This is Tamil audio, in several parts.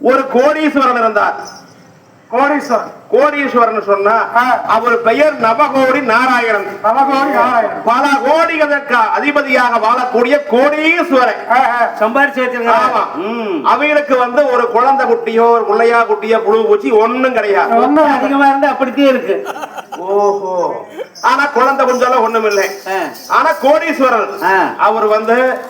ஒரு கோடீஸ்வரன் இருந்தார். கோடீஸ்வரன். கோடீஸ்வரன் சொன்னா. அவர் பெயர் நவகோடி நாராயணன். நவகோடி நாராயணன். பல கோடிகளுக்கு அதிபதியாக வாழக்கூடிய கோடீஸ்வரன். சம்பாரிச்சு வச்சிருக்காங்க. அவங்களுக்கு வந்து ஒரு குழந்தை குட்டியோ ஒரு முள்ளையா குட்டியோ புழு பூச்சி ஒண்ணும் கிடையாது. ஒண்ணும் அதிகமா இருந்தா அப்படித்தான் இருக்கு. ஓஹோ. ஆனா குழந்தை குஞ்செல்லாம் ஒண்ணும் இல்லை. ஆனா கோடீஸ்வரன். அவர் வந்து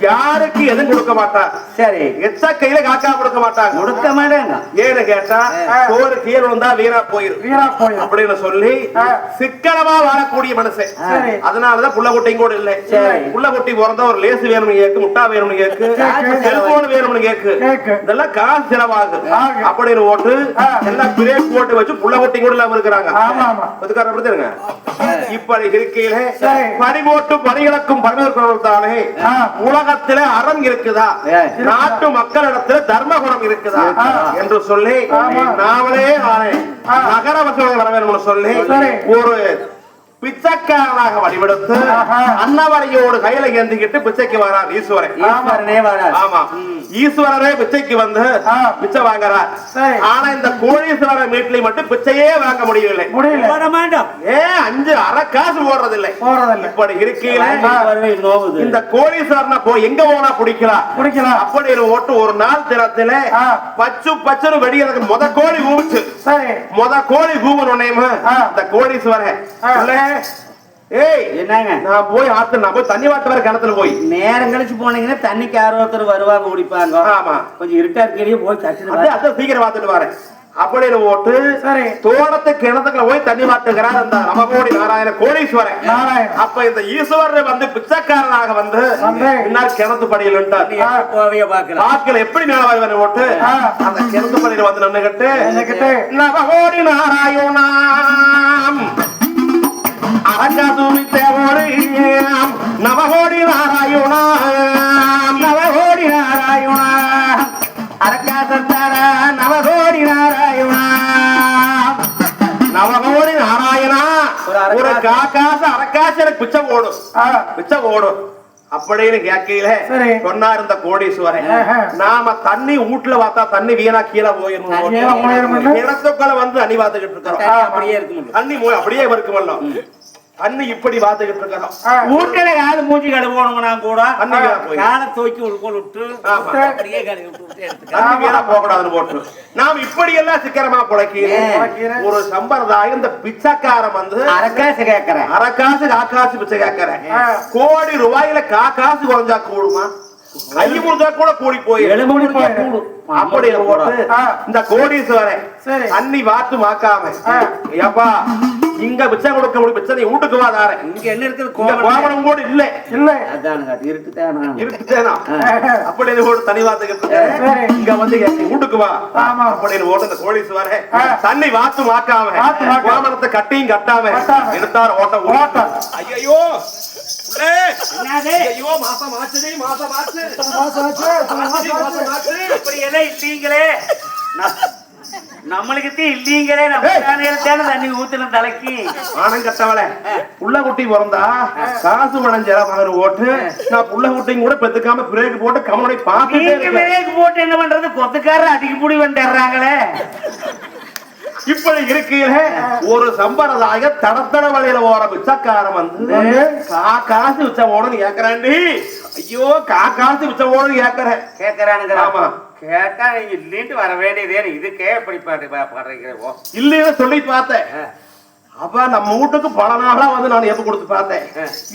யாருக்கு எதுவும் கொடுக்க மாட்டார் சரி எச்ச கையில காக்கா கொடுக்க மாட்டாங்க கொடுக்க மாட்டாங்க ஏன்னு கேட்டா. சோறு கீழே வந்தா வீணா போயிரும் வீணா போயிடும் அப்படின்னு சொல்லி. சிக்கனமா வாழக்கூடிய மனுஷன். அதனாலதான் புள்ள குட்டியும் கூட இல்லை. புள்ள குட்டி பிறந்தா ஒரு லேசு வேணும்னு கேக்கு முட்டா வேணும்னு கேக்கு. செல்போன் வேணும்னு கேக்கு. இதெல்லாம் காசு செலவாகும் ஆகு. அப்படின்னு ஓட்டு. எல்லாம் பிரேக் போட்டு வச்சு புள்ள குட்டி கூட இல்லாம இருக்கிறாங்க இப்படி இருக்கையில போட்டு பணிகளுக்கும் பணிகளுக்கும் தானே ஆ. உலகத்திலே அறம் இருக்குதா. நாட்டு மக்களிடத்துல தர்ம குணம் இருக்குதா. என்று சொல்லி. நாமளே. நகர வசதி வர வேணும்னு சொல்லி. ஒரு பிச்சைக்காரனாக வடிவெடுத்து ஆஹா. அன்னவரையோடு கையில ஏந்திக்கிட்டு பிச்சைக்கு வரார் ஈஸ்வரன். ஆமா. ஈஸ்வரரே பிச்சைக்கு வந்து. பிச்சை வாங்குறார். சரி. ஆனா இந்த கோடீஸ்வரர் வீட்டில் மட்டும் பிச்சையே வாங்க முடியவில்லை. முடியல. ஏன் அஞ்சு அரை காசு போடுறதில்லை. இப்படி இருக்கையில நோவுது. இந்த கோடீஸ்வரனை போய் எங்க போனா பிடிக்கலாம்? குடிக்கலாம் அப்படி ஓட்டு ஒரு நாள் தினத்துல. பச்சு பச்சுன்னு வெடிக்கிறதுக்கு முத கோழி சரி. முத கோழி கூவனும் ஆ. இந்த. உள்ளே, ஏய் என்னங்க? நான் போய் ஆத்து நான் போய் தண்ணி வாட்டு வர கிணத்துல போய். நேரம் கழிச்சு போனீங்கன்னா தண்ணிக்கு யாரோ ஒருத்தர் வருவாங்க குடிப்பாங்க. ஆமா. கொஞ்சம் இருட்டா இருக்கையிலேயே போய் அது அதான் சீக்கிரம் பார்த்துட்டு வரேன். அப்படின்னு ஓட்டு சரி. தோட்டத்து கிணத்துக்குள்ள போய் தண்ணி வாட்டுகிறார் அந்த நமகோடி நாராயண கோடீஸ்வரன். அப்ப இந்த ஈஸ்வரர் வந்து பிச்சைக்காரனாக வந்து பின்னால் கிணத்து படியில் வாக்கில் எப்படி மேல வருவன் ஓட்டு. அந்த கிணத்து படியில வந்து நின்னுகிட்டு நவகோடி நாராயணாம். அரங்காசூமி தேவோடு நவகோடி நாராயணாம் நவகோடி நாராயணா அரக்காசத்தார நவகோடி நாராயணா நவகோடி நாராயணா ஒரு காக்காசு அரக்காசு எனக்கு பிச்சை ஓடும் ஆ, பிச்சை ஓடும் அப்படின்னு கேட்கையில சரி. சொன்னா இருந்த கோடீஸ்வரன். நாம தண்ணி வீட்டுல பார்த்தா தண்ணி வீணா கீழே போயிரும்னு? கிணத்துக்குள்ள வந்து தண்ணி பார்த்துக்கிட்டு இருக்கிறோம். அப்படியே இருக்க தண்ணி அப்படியே இருக்குமல்ல தண்ணி இப்படி பார்த்துக்கிட்டு இருக்கிறோம் ஆ. வீட்டுல யாரு மூஞ்சி கழுவோணுங்கன்னா கூட காலை தூக்கி உள்கொள் விட்டு. அப்படியே கழுவி விட்டு விட்டு எடுத்துக்க தண்ணி வீணா போக கூடாதுன்னு போட்டு நாம் இப்படி எல்லாம் சிக்கரமா ஏன்? புழைக்கிறோம் ஒரு சம்பிரதாயம் இந்த பிச்சைக்காரன் வந்து அரக்காசு கேக்குறேன் அரக்காசு காக்காசு பிச்சை கேட்கறேன். கோடி ரூபாயில காக்காசு குறைஞ்சா கூடுமா கை முடிஞ்சா கூட கூடி போய் போயிரு. கூடும் அப்படி போட்டு. இந்த கோடீஸ்வரன் சரி. தண்ணி வாத்து மாக்காம. ஏப்பா இங்க பிச்சை கொடுக்க முடியும். பிச்சை நீ வீட்டுக்கு வா தாரேன். இங்க என்ன இருக்குது? கோவணம். கூட இல்ல. இல்ல. அதானுங்க அது இருக்குதானா? இருக்குச்சேனா அப்படின்னு போட்டு தண்ணி வாத்துக்கிட்டு. இங்க வந்து வீட்டுக்கு வா. ஆமா. அப்படின்னு போட்டு இந்த கோடீஸ்வரன் ஆ. தண்ணி வாத்து மாக்காம. கோமணத்தை கட்டியும் கட்டாம. எடுத்தார் ஓட்ட ஓட்டம். ஐயோ என்னது? ஐயோ மாசம் மாசம் ஆச்சு மாசம் ஆச்சு, ஆச்சுடி, மாசம் ஆச்சு அப்படி எல்லாம் இல்லீங்களே. ந- நம்மளுக்கு இல்லீங்களே நம்ம தண்ணி ஊத்துன தலைக்கு. ஆனம் கட்டவள புள்ள குட்டி பிறந்தா காசு பணம் மகன் ஓட்டு. நான் புள்ள குட்டியும் கூட பெத்துக்காம பிரேக் போட்டு கமலை பார்த்துட்டே பிரேக் போட்டு என்ன பண்றது? கொத்துக்காரர் அதிக புடி வந்துடுறாங்களே. இப்படி இருக்கையில ஒரு சம்பிரதாய தடத்தட வழியில ஓர பிச்சைக்காரன் வந்து காசு பிச்சை ஓடன்னு கேக்குறாண்டி. ஐயோ கா காசு பிச்சை ஓடன்னு கேக்குறேன். கேக்குறானுங்க. ஆமா. கேட்டா நீங்க இல்லைன்ட்டு வர வேண்டியதே இதுக்கே எப்படி பாட்டு பாடுறீங்க இல்லைன்னு சொல்லி பார்த்தேன். அப்ப நம்ம வீட்டுக்கு பல நாளா வந்து நான் எப்ப கொடுத்து பார்த்தேன்.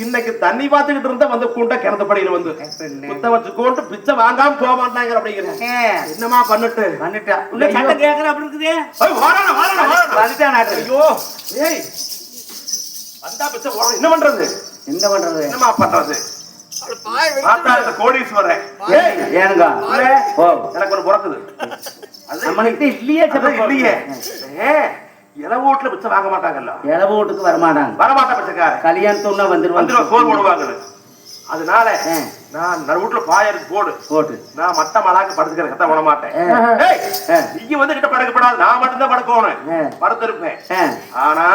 இன்னைக்கு தண்ணி பார்த்துக்கிட்டு இருந்தா வந்து கூட்ட கிணத்து படியில வந்து. குத்த வச்சுக்கோண்டு பிச்சை வாங்காம போக மாட்டாங்க அப்படிங்கிறேன். என்னமா பண்ணிட்டு? வந்துட்டா உள்ள சட்டம் கேக்குற அப்படி இருக்குதே? ஐய், ஏய் வந்தா பிச்சை போடணும். என்ன பண்றது? என்ன பண்றது? என்னமா பண்றது? கோடீஸ்வரன் ஏய் ஏனுங்க. எனக்கு ஒரு பிறக்குது. அது நம்மளுக்கு இல்லையே இல்லையே. ஏ இல வீட்டுல பிச்சை வாங்க மாட்டாங்கல்ல. இளவு வீட்டுக்கு வரமாட்டாங்க. வரமாட்டா பிச்சைக்காரன் கல்யாணத்தோட வந்துருவாங்க. சோறு போடுவாங்க அதனால. நான் நடு வீட்டுல பாயருக்கு போடு. போட்டு. நான் மட்ட மலாக்கு படுத்துக்கிற கத்த மாட்டேன். இங்க வந்து கிட்ட படுக்கப்படாது. நான் மட்டும்தான் படுக்கணும். படுத்திருப்பேன். ஆனா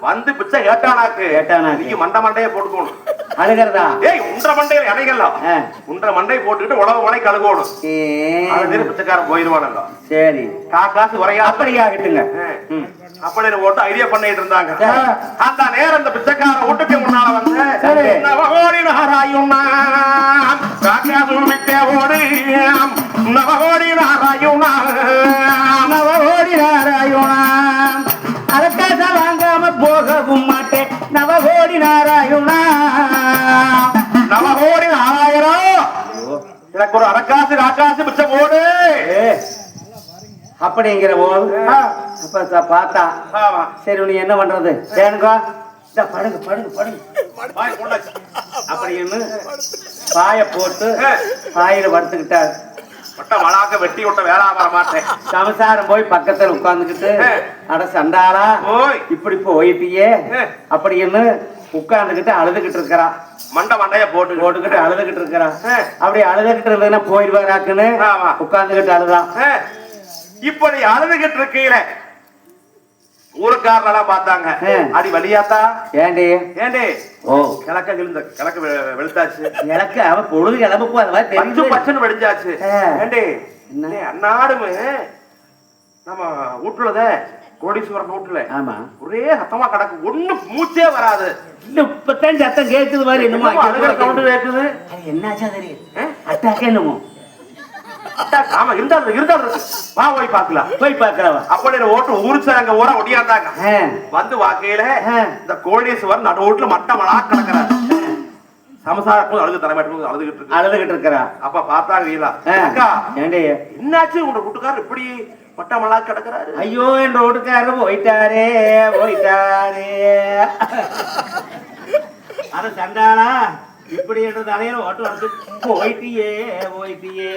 வந்து பிச்சை கேட்டானாக்கு கேட்டானாக்கு. நீங்க மண்ட மண்டையே போட்டுக்கணும். அழுகிறதா? ஏய் உன்ற மண்டையில இணைகள்லாம் ஆ. உன்ற மண்டை போட்டுக்கிட்டு உழவு மலை கழுகணும். அது பிச்சைக்காரன் போயிருவானுங்க சரி. காக்காசு உரையா அப்படியாகட்டுங்க ம். அப்படின்னு போட்டு ஐடியா பண்ணிட்டு இருந்தாங்க. அந்த நேரம் இந்த பிச்சைக்கார வீட்டுக்கு முன்னால வந்து. நவகோடி காக்காசு விட்டே ஓடி நவகோடி நாராயுணாம் நவகோடி நாராயணாம் அரக்காச வாங்காம போகவும் மாட்டேன். நவகோடி நாராயணா நவகோடி நாராயணம் எனக்கு ஒரு அரக்காசு காக்காசு பிச்சை போடு. அப்படிங்கிற போது அப்ப பார்த்தா ஆமா சரி நீ என்ன பண்றது? வேணுங்கோ இந்த படுங்க படுங்க படுங்க. அப்படின்னு பாய போட்டு பாயில படுத்துக்கிட்டார். மொட்டை மலாக்க வெட்டி விட்ட வேலை வர மாட்டேன். சமசாரம் போய் பக்கத்துல உட்கார்ந்துக்கிட்டு அட சண்டாளா இப்படி போயிட்டியே? அப்படின்னு உட்கார்ந்துகிட்டு அழுதுகிட்டு இருக்கிறா மண்டை மண்டைய போட்டு போட்டுக்கிட்டு அழுதுகிட்டு இருக்கிறா அப்படி அழுதுகிட்டு இருந்ததுன்னா போயிடுவாராக்குன்னு. உட்கார்ந்துகிட்டு அழுதான். இப்படி அழுதுகிட்டு இருக்கையில ஊருக்காரனெல்லாம் பார்த்தாங்க. அடி வலியாத்தா? ஏண்டி? ஏண்டி? ஓ. கிழக்க விழுந்த கிழக்கு வெளுத்தாச்சு. எனக்கு அவன் பொழுது கிளம்புக்கும் அது மாதிரி பச்சு தெரியுது. பச்சுன்னு வெடிஞ்சாச்சு. ஏண்டி? அன்னாடுமே நம்ம வீட்டுலத கோடீஸ்வரன் வீட்டுல ஆமா. ஒரே சத்தமா கிடக்கு. ஒண்ணு மூச்சே வராது. இல்ல இப்பதான் சத்தம் கேக்குது மாதிரி என்னமோ கேக்குது. அது என்னாச்சா தெரியும் அட்டாக்கே என்னமோ? ஆமா இருந்தாலும் இருந்தாலும் இருக்கு. வா போய் பாக்கலாம் போய் பாக்குறவா அப்படி ஓட்டு ஊருச்சாங்க ஊரா ஒடியாந்தாங்க. வந்து வாக்கையில. இந்த கோடீஸ்வரன் நடு வீட்டுல மட்ட மலா கிடக்குறாரு. சமசாரக்கும் அழுது தலைமாட்டு அழுதுகிட்டு இருக்கு. அழுதுகிட்டு இருக்கிறா. அப்ப பார்த்தாங்க வீலா. அக்கா என்னாச்சு? உங்க வீட்டுக்காரர் இப்படி மட்ட மலா கிடக்குறாரு? ஐயோ என் ரோடுக்காரர் போயிட்டாரே போயிட்டாரே. அட சண்டாளா? இப்படி என்ற தலையில ஓட்டு வந்து போயிட்டியே போயிட்டியே.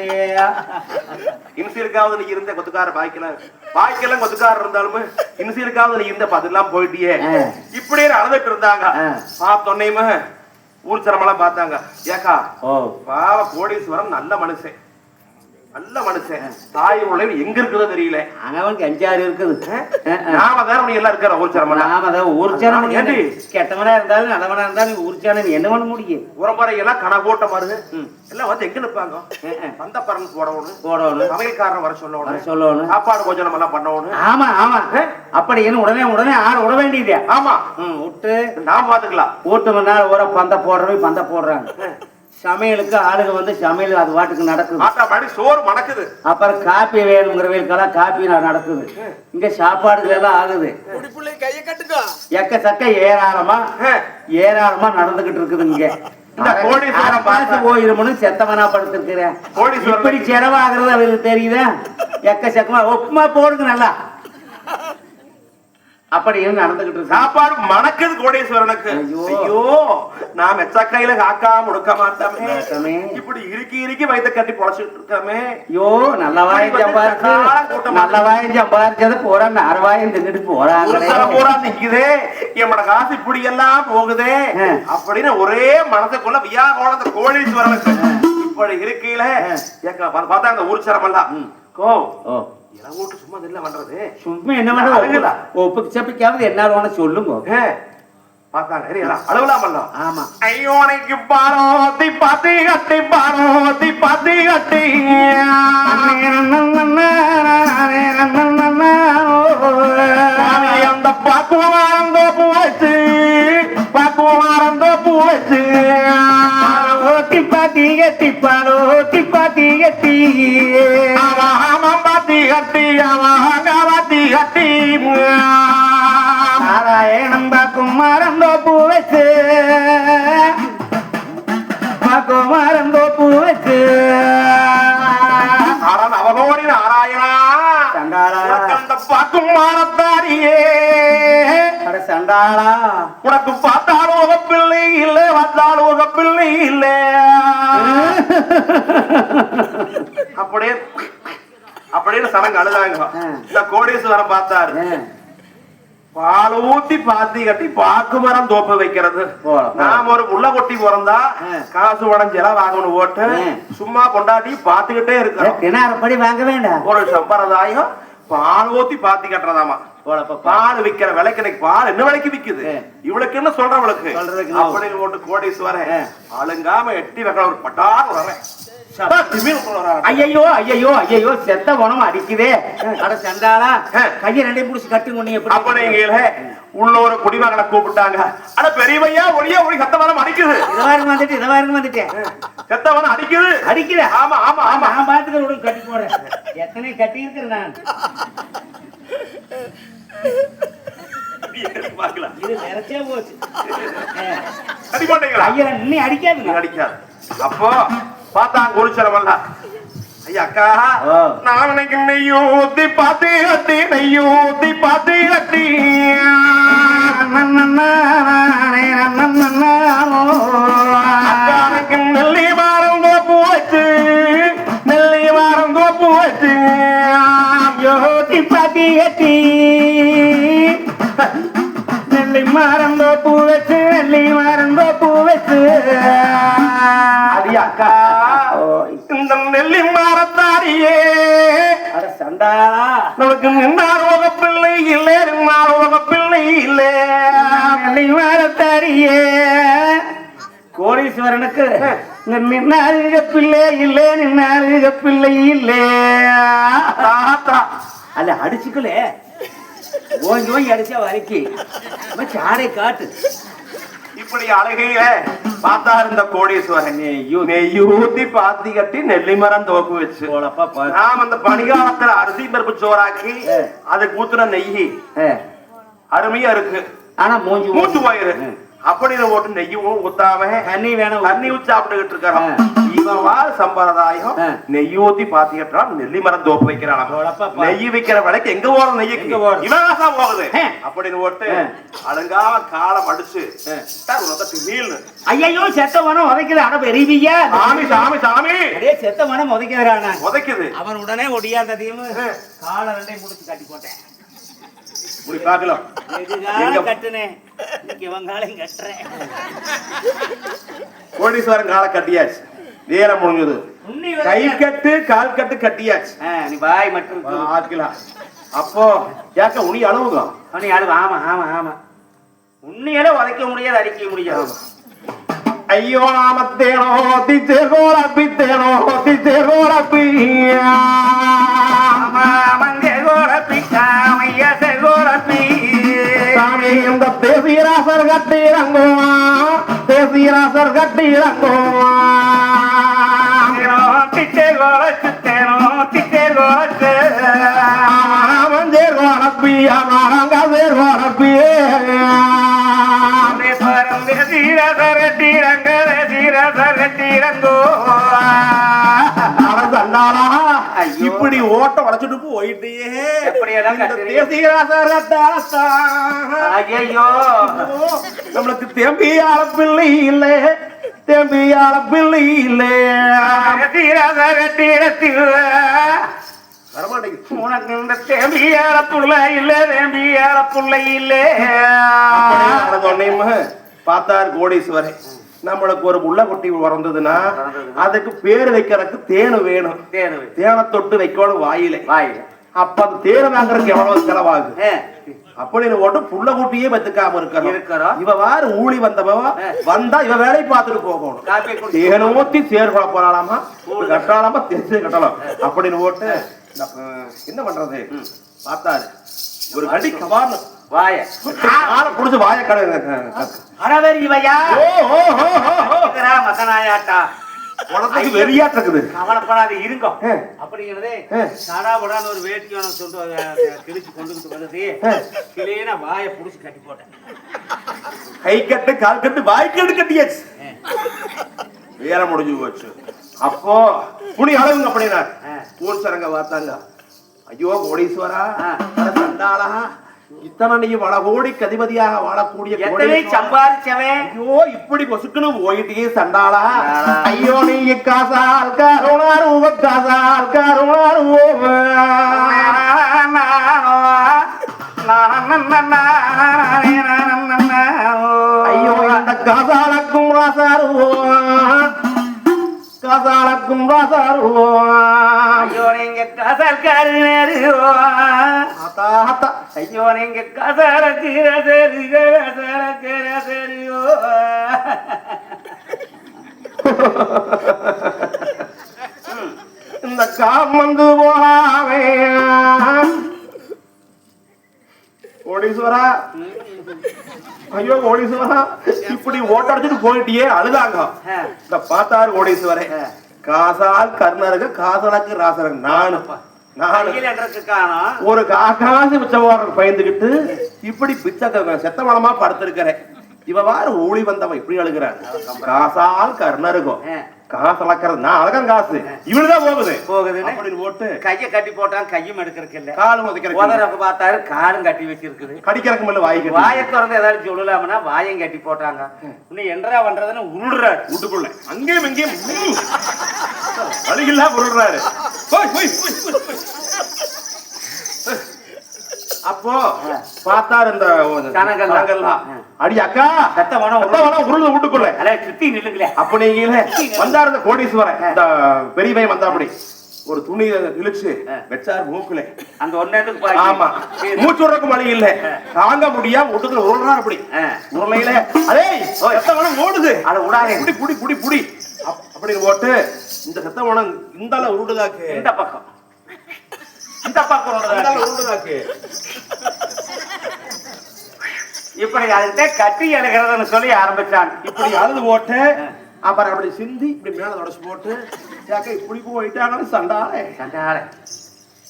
இன்சியலுக்காவது நீ இருந்த கொத்துக்கார பாய்க்கல. பாய்க்கல கொத்துக்காரர் இருந்தாலுமே இன்சியலுக்காவது நீ இருந்த அதெல்லாம் போயிட்டியே. இப்படியே அழுதுட்டு இருந்தாங்க. பார்த்தோன்னையுமே ஊர் சரமெல்லாம் பார்த்தாங்க. ஏக்கா பாவ கோடீஸ்வரன் நல்ல மனுஷன். நல்ல மனுஷன். தாய் உள்ள எங்க இருக்குதோ தெரியல. அவனுக்கு அஞ்சாறு இருக்குது. நாம வேற நீ எல்லாம் இருக்கிற ஊர் சரமெல்லாம் நாம தான்? கெட்டவனா இருந்தாலும் நல்லவனா இருந்தாலும் ஊர்ச்சானம் நீ என்ன பண்ண முடியும்? உரம்பரை எல்லாம் கண போட்ட பாருங்க. எல்லாம் வந்து எங்க நிப்பாங்க. வந்த பரன் போடணும். போடணும். சமையல்காரன் வர சொல்லணும். சொல்லணும். சாப்பாடு கொஞ்சம் நம்ம எல்லாம் பண்ணணும். ஆமா ஆமா. அப்படின்னு உடனே உடனே ஆள் விட வேண்டியதே. ஆமா. விட்டு. நாம் பாத்துக்கலாம் ஓட்டு மணி நேரம் ஊற பந்த போடுறவங்க பந்த போடுறாங்க சமையலுக்கு ஆளுங்க வந்து சமையல் அது பாட்டுக்கு நடக்குது. சோறு மணக்குது. அப்புறம் காப்பி வேணுங்கிறவங்களுக்கெல்லாம் காப்பி நடக்குது இங்க சாப்பாடுகள் எல்லாம் ஆகுது. எக்க சக்க ஏராளமா. ஏராளமா நடந்துகிட்டு இருக்குது இங்க. போயிருமனு செத்தவனா படுத்திருக்கிறேன். இப்படி செலவாகிறது அவருக்கு தெரியுதா? எக்கச்சக்கமா உப்புமா போடுங்க நல்லா. அப்படின்னு நடந்துகிட்டு சாப்பாடு மணக்குது கோடீஸ்வரனுக்கு. ஐயோ. ஐயோ நான் மெச்ச கையில காக்கா முடுக்க மாட்டாமே. இப்படி இறுக்கி இறுக்கி வயித்த கட்டி பொழைச்சிட்டு இருக்காமே. ஐயோ நல்ல வாயம் கூட்டம் நல்ல வாயம் சம்பாரிச்சது போறா நார் வாயம் தின்னுட்டு உருசர பூரா நிக்குதே. என்னோட காசு இப்படி எல்லாம் போகுதே. அப்படின்னு ஒரே மனசுக்குள்ள வியா கோலந்த கோடீஸ்வரனுக்கு இப்படி இருக்கையில பார்த்தா அந்த ஊர்ச்சரம் எல்லாம் கோ. ஓ இளம் வீட்டு சும்மா இல்ல பண்றது சும்மா என்ன அழுகுதா? பண்ண ஒப்புக்கு சப்பிக்காவது என்ன சொல்லுங்க. ஐயோனைக்கு பாரோத்தி பாத்தி கட்டி பாரோத்தி பாத்தி கட்டி அந்த பாக்குவாரம் தோப்பு வச்சு பாக்குவாரம் தோப்பு வச்சு திப்பாத்தி கட்டிப்பாரோ திப்பாத்தி கட்டி தோப்பு வச்சு மரம் தோப்பு வச்சு அரண் அவகோடி நாராயணா. அந்த பாக்கும் மானத்தாரியே. அட சண்டாளா. உனக்கு பார்த்தால் உக பிள்ளை இல்ல வந்தால் உக பிள்ளை இல்ல. அப்படியே அப்படின்னு சடங்கு அழுதாங்க. இந்த கோடீஸ்வரன் பார்த்தாரு. பால் ஊத்தி பாத்தி கட்டி பாக்கு மரம் தோப்பு வைக்கிறது. நாம ஒரு முள்ள கொட்டி பிறந்தா. காசு உடஞ்செல்லாம் வாங்கணும் ஓட்டு. சும்மா கொண்டாடி பாத்துக்கிட்டே இருக்கிறோம் தினாரப்படி வாங்க வேண்டாம் ஒரு சம்பிரதாயம் பால் ஊத்தி பாத்தி கட்டுறதாமா பால் விக்கிற விலைக்கு இன்னைக்கு பால் என்ன விலைக்கு விக்குது. இவளுக்கு என்ன சொல்றவளுக்கு சொல்றதுக்கு என்ன? அப்படின்னு போட்டு கோடீஸ்வரன். அழுங்காம எட்டி வைக்கிற ஒரு பட்டார் வரேன் ஐயோ ஐயோ ஐயோ செத்த அடிக்குதே. அட ஆ. கையை ரெண்டையும் புடிச்சு கட்டுங்க நீ எப்படி அப்படிங்கையில உள்ள ஒரு குடிமகனை கூப்பிட்டாங்க. அட பெரியவையா ஒளியா ஒளி சத்தவனம் அடிக்குது. இத வாருங்க வந்துட்டு இத வாருங்க வந்துட்டேன் செத்தவனம் அடிக்குது. அடிக்கிற ஆமா ஆமா ஆமா. நான் பாத்துக்க கட்டி போறேன் எத்தனை கட்டி இருக்கிறேன் நான்? பார்க்கலாம். இது நிறைச்சே போச்சு. அடி மாட்டீங்களா ஐயா இன்னும் அடிக்காதுங்க. அடிக்காது. அப்போ பார்த்தா குருச்சரமல்ல ஐயா அக்கா. ஓ. நான் இன்னைக்கு நெய்யும் ஊத்தி பாத்தி கட்டி நெய்யும் ஊத்தி பாத்தி கட்டி. அக்கானுக்கு நெல்லி வாரம் தோப்பு வச்சு நெல்லி வாரம் தோப்பு வச்சு. யோதி பாட்டி கட்டி. நெல்லி மரந்தோ நின்னாருக பிள்ளை இல்லை நின்னாருக பிள்ளை இல்லை. தாத்தா அல்ல அடிச்சுக்கலே. ஓங்கி ஓங்கி அடிச்சா வரைக்கி சாடை காட்டு. இப்படி அழகையில பார்த்தா இருந்த கோடீஸ்வரன். நெய்யூத்தி பாத்தி கட்டி நெல்லி மரம் தோப்பு வச்சு. நாம் அந்த பனிகாலத்துல அரிசி பருப்பு சோறாக்கி ஆ. அதுக்கு ஊத்துன நெய் ஏ, அருமையா இருக்கு. ஆனா மூஞ்சி மூச்சு போயிரு. அப்படின்னு போட்டு நெய்யும் ஊத்தாம தண்ணி வேணும் தண்ணி ஊத்தி சாப்பிட்டுக்கிட்டு இருக்கிறோம் ஆ. இவன் வா சம்பிரதாயம். நெய் ஊத்தி பாத்திக்கிட்டா நெல்லி மரம் தோப்பு வைக்கிறான். நெய் விக்கிற விலைக்கு எங்க போறது? இவன் தான் போகுது. அப்படின்னு போட்டு ஆ. அழுங்காம. சார் உனக்கு மீல் ஐயோ செத்த மனம் உதைக்குது அட பெரியவியா சாமி சாமி சாமி அப்படியே செத்த மனம் உதைக்கிறான் உதைக்குது அவன் உடனே ஒடியாந்ததையும் காலை ரெண்டையும் முடிச்சு கட்டி போட்டேன் இப்படி பார்க்கலாம். கட்டுனேன் இன்னைக்கு இவன் காலையும் கட்டுறேன். கோடீஸ்வரன் காலை கட்டியாச்சு. நேரம் முடிஞ்சது. கை கட்டு கால் கட்டு கட்டியாச்சு. நீ வாய் மட்டும் ஆ, ஆக்கலாம். அப்போ ஏக்க உனி அழுவுங்க அவனி அழுவ ஆமா ஆமா ஆமா. உன்னையில உதைக்க முடியாது அடிக்க முடியாது. ஐயோ நாமத்தேனோ திச்சே கோரப்பித்தேனோ திச்சே கோரப்பியா சாமி தேசியராசர் கட்டிறங்குவா தேசியராசர் கட்டிறங்குவா மஞ்சேர் கோரப்பியா நாரங்கசேர் கோரப்பியே அவன் தண்டாளா ஐயோ. இப்படி ஓட்ட உடைச்சிட்டு போயிட்டே எப்படியெல்லாம் இந்த கட்டுறீங்க? தேசியராசர் கட்டாளத்தான். ஐயோ. நம்மளுக்கு தேம்பியால பிள்ளை இல்லை தேம்பியால பிள்ளை இல்லை. உனக்கு இந்த தேம்பியால புள்ள இல்ல தேம்பியால புள்ள இல்ல. பார்த்தார் கோடீஸ்வரன். நம்மளுக்கு ஒரு புள்ள குட்டி பிறந்ததுன்னா அதுக்கு பேர் வைக்கிறதுக்கு தேனு வேணும். தேனு தொட்டு வைக்கணும் வாயில. வாயில. அப்ப அந்த தேனை வாங்குறதுக்கு எவ்வளவு செலவாகும் ஏ, அப்படின்னு போட்டு புள்ள குட்டியே பத்துக்காம இருக்கிறோம். இருக்கிறோம். இவ வாரு ஊழி வந்தவ வந்தா இவ வேலையை பார்த்துட்டு போகணும். தேனை ஊத்தி சேர் போறாளாமா? கட்டாலாமா தெரிஞ்சு கட்டலாம் அப்படின்னு அஹ், என்ன பண்றது? பார்த்தாரு. ஒரு அடி கவான்னு வாய. புடிச்சு வாய கடை அறவேறி இவையா? மகனாயாட்டா. உனக்கு வெறியாட்டு இருக்குது கவலைப்படாத இருங்க. அப்படிங்கிறதே ஆ. சடாபடான்னு ஒரு வேட்டியான சொல்லிட்டு கிழிச்சு கொண்டுகிட்டு வந்தது. கிளீனா வாயை புடிச்சு கட்டி போட்டேன். கை கட்டு கால் கட்டு வாய்க்கட்டு கட்டியாச்சு. வேலை முடிஞ்சு போச்சு. அப்போ புடி அளவுங்க அப்படின்னா. ஊர் சரங்க பார்த்தாங்க ஐயோ கோடீஸ்வரா சண்டாளா இத்தனை நீ வள கோடி கதிபதியாக வாழக்கூடிய எத்தனை. சம்பாதிச்சவன் ஐயோ இப்படி பொசுக்குன்னு போயிட்டே சண்டாளா. ஐயோ நீ காசால் கருணாரு காசால் கருணாரு ஐயோ இந்த காசாலக்கும் காசாருவோ காசாலக்கும் வாசாருவோம் ஐயோ நீங்க ஆத்தா ஐயோ நீங்க கசரக்கு ரசரிக கசரக்கு ரசரியோ இந்த காமந்து கோடீஸ்வரா. ஐயோ கோடீஸ்வரா. இப்படி ஓட்டடிச்சுட்டு போயிட்டியே அழுதாங்க. இந்த பார்த்தாரு கோடீஸ்வரே. காசால் கர்ணருக்கு காசலக்கு ராசரன். நானு நானு கையில் என்றதுக்கு காணோம் ஒரு காக்காசி பிச்சைவாரன் பயந்துகிட்டு இப்படி பிச்சை செத்த மனமா படுத்திருக்கிறேன். இவ வாரு ஊழி வந்தவன் இப்படி அழுகிறான். காசால் கர்ணருக்கும் ஆ. காசு அளக்கிறது நான் அழகம் காசு. இவனுதான் போகுது. போகுதுன்னு அப்படின்னு போட்டு கைய கட்டி போட்டான் கையும் எடுக்கிறதுக்கு இல்ல. காலும் உதைக்கிறக்கு உதறப்ப பார்த்தாரு காலும் கட்டி வச்சிருக்குது. கடிக்கிறக்கு மேல வாய்க்கு வாயை திறந்து ஏதாவது சொல்லலாம்னா வாயம் கட்டி போட்டாங்க. இன்னும் என்னடா பண்றதுன்னு உருடுறாரு வீட்டுக்குள்ள அங்கேயும் இங்கேயும். ம். வழியில்லா உருள்றாரு. போய், போய், போய், போய், போய். அப்போ பார்த்தாரு இந்த. கனகெல்லாம். அடி அக்கா சத்த வேணா உருள். வீட்டுக்குள்ள அல சுத்தி நில்லுங்களே. அப்ப நீங்க வந்தாரு இந்த கோடீஸ்வரன். இந்த பெரிய பையன் வந்தா அப்படி ஒரு துணி இழுச்சு வச்சாரு மூக்குல. அந்த ஒன்னேத்துக்கு. ஆமா. மூச்சு விடுறதுக்கு வழி இல்ல. தாங்க முடியாம வீட்டுக்குள்ள உருள்றாரு அப்படி. உருளையில அதே செத்தவனம் ஓடுது. அட விடாதே. புடி புடி புடி புடி. அப்- அப்படின்னு போட்டு இந்த செத்தவனம் இந்த உருடுதாக்கு. இந்த பக்கம். இந்த பக்கம் இப்படி அதுக்கிட்ட கட்டி எழுகிறதுன்னு சொல்லி ஆரம்பிச்சான். இப்படி அழுது போட்டு அப்புறம் அப்படி சிந்தி இப்படி மேல தொடச்சு போட்டு ஏக்க இப்படி போயிட்டாங்க சண்டாலே சண்டாள.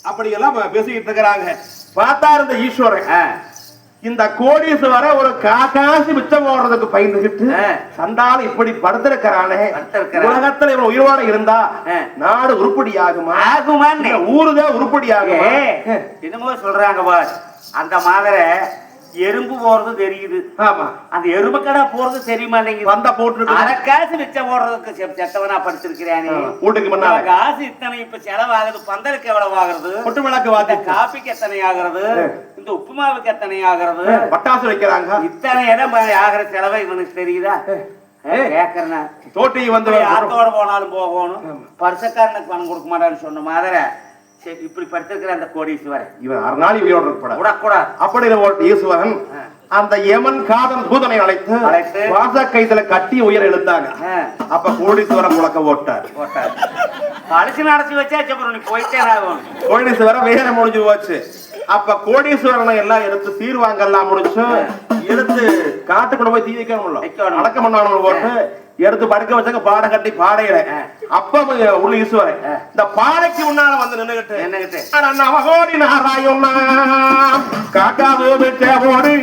அப்படி எல்லாம் பேசிக்கிட்டு இருக்கிறாங்க. பார்த்தா இருந்த ஈஸ்வரன். இந்த கோடீஸ்வர ஒரு காக்காசி மிச்சம் போடுறதுக்கு பயந்துகிட்டு. சண்டால இப்படி படுத்திருக்கிறானே. உலகத்துல இவன் உயிரோட இருந்தா. நாடு உருப்படி ஆகுமா இல்ல ஊருதான் உருப்படி ஆகுமா என்னமோ சொல்றாங்க பார் அந்த மாதிரி எறும்பு போறது தெரியுது. ஆமா. அந்த எறும்பு கடை போறது தெரியுமா இல்லைங்க வந்தா போட்டு அரை காசு மிச்சம் போடுறதுக்கு செத்தவனா படிச்சிருக்கிறானே. வீட்டுக்கு காசு இத்தனை இப்ப செலவாகுது பந்தலுக்கு எவ்வளவு ஆகுறது? பொட்டு விளக்கு வாத்தி. காபிக்கு எத்தனை ஆகுறது? இந்த உப்புமாவுக்கு எத்தனை ஆகுறது? பட்டாசு வைக்கிறாங்க. இத்தனை இடம் ஆகிற செலவை இவனுக்கு தெரியுதா? கேக்குறேன் தோட்டி வந்து ஆத்தோட போனாலும் போகணும் பரிசக்காரனுக்கு பணம் கொடுக்க மாட்டான்னு சொன்ன மாதிரி சரி இப்படி படுத்திருக்கிற அந்த கோடீஸ்வரன் இவன் அரை நாள் உயிரோட இருப்பட விடக்கூடாது அப்படி ஈஸ்வரன் அந்த யமன் காதன் தூதனை அழைத்து அழைத்து. வாச கைத்துல கட்டி உயிரை எழுத்தாங்க அப்ப கோடீஸ்வரன் முழக்க போட்டார் போட்டாரு அடிச்சு நடத்தி வச்சா அப்புறம் நீ போயிட்டே ஆகும் கோடீஸ்வரன் வேற முடிஞ்சு போச்சு. அப்ப கோடீஸ்வரனை எல்லாம் எடுத்து தீர்வாங்கெல்லாம் முடிச்சு எடுத்து காட்டுக்குள்ள போய் தீ வைக்கணும். அடக்கம் பண்ணணும் போட்டு எடுத்து படுக்க வச்சாங்க பாடை கட்டி பாடையில. அப்ப உள்ள ஈஸ்வரன். இந்த பாடைக்கு முன்னால வந்து நின்னுகிட்டு என்னகிட்ட நவகோடி நாராயணா காக்காது விட்ட ஓடு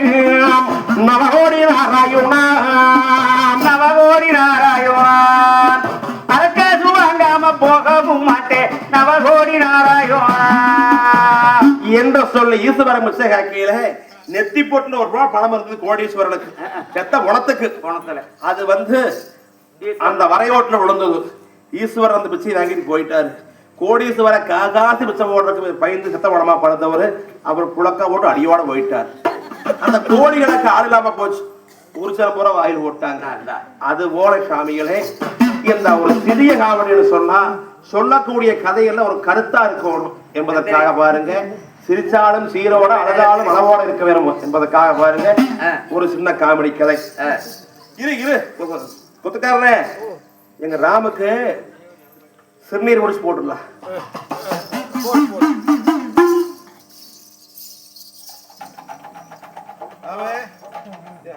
நவகோடி நாராயணா நவகோடி நாராயணன் அரக்காசு வாங்காம போகவும் மாட்டேன் நவகோடி நாராயணன் என்று சொல்லி ஈஸ்வர மிச்ச காக்கையில நெத்தி போட்டுன்னு ஒரு ரூபா பணம் இருந்தது கோடீஸ்வரனுக்கு. செத்த உணத்துக்கு பணத்துல அது வந்து அந்த வரையோட்டுல விழுந்தது. ஈஸ்வரன் அந்த பிச்சை வாங்கிட்டு போயிட்டாரு. கோடீஸ்வர காகாசி பிச்சை போடுறதுக்கு பயந்து செத்த உடமா படுத்தவர். அவர் புழக்க போட்டு அடியோட போயிட்டார். அந்த கோடிகளுக்கு ஆள் இல்லாம போச்சு. ஒரு சில முறை வாயில் போட்டாங்க. அது போல சாமிகளே இந்த ஒரு சிறிய காமெடின்னு சொன்னா சொல்லக்கூடிய கதையெல்லாம் ஒரு கருத்தா இருக்கணும் என்பதற்காக பாருங்க. சிரிச்சாலும் சீரோட அழகாலும் அளவோட இருக்க வேணும் என்பதற்காக பாருங்க. ஒரு சின்ன காமெடி கதை. இரு இரு. கொத்துக்காரனே எங்க ராமுக்கு சிறுநீர் முடிச்சு போட்டுடலாம்.